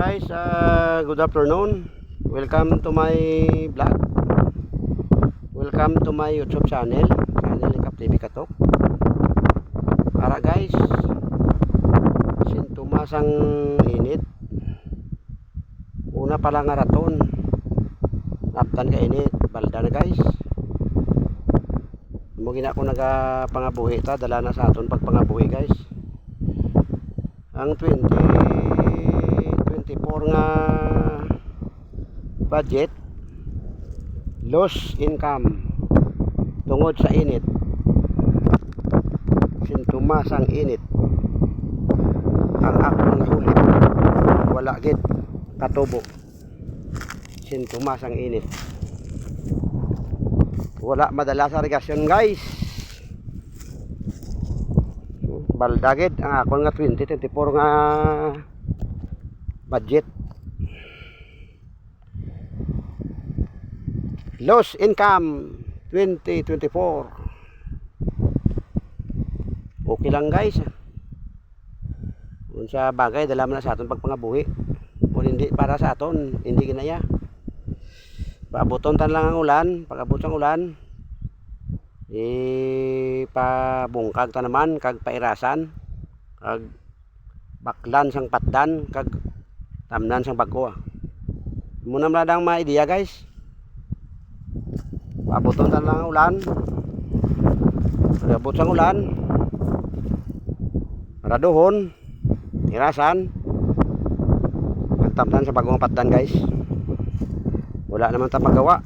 guys, uh, good afternoon. Welcome to my vlog. Welcome to my YouTube channel, channel ni Kap TV Katok. Para guys, sintomas ang init. Una pa lang nga raton. Naptan ka init, balda na guys. Mo gina ko naga pangabuhi ta, dala na sa aton pag pangabuhi guys. Ang 2024 nga budget loss income tungod sa init. Sintomas ang init. Ang akong ulit wala gid katubo. Sintomas ang init. Wala madala sa regasyon guys. Baldagid ang akong nga 2024 nga budget loss income 2024 okay lang guys. Kung sa bagay dala mo na sa aton pagpangabuhi kung hindi para sa aton hindi ginaya. Paabuton tan lang ang ulan pag-abot ang ulan. Ipabungkag ta naman kag pairasan kag baklan sang patdan kag tamnan sang bagko muna man lang mga ideya guys paabuton ta lang ang ulan pag-abot sang ulan raduhon irasan kag tamnan sa bagong patdan guys wala naman ta magawa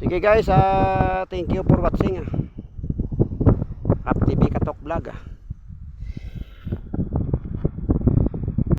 Sige guys, ah, thank you for watching. Ah. TV Katok Vlog. Ah.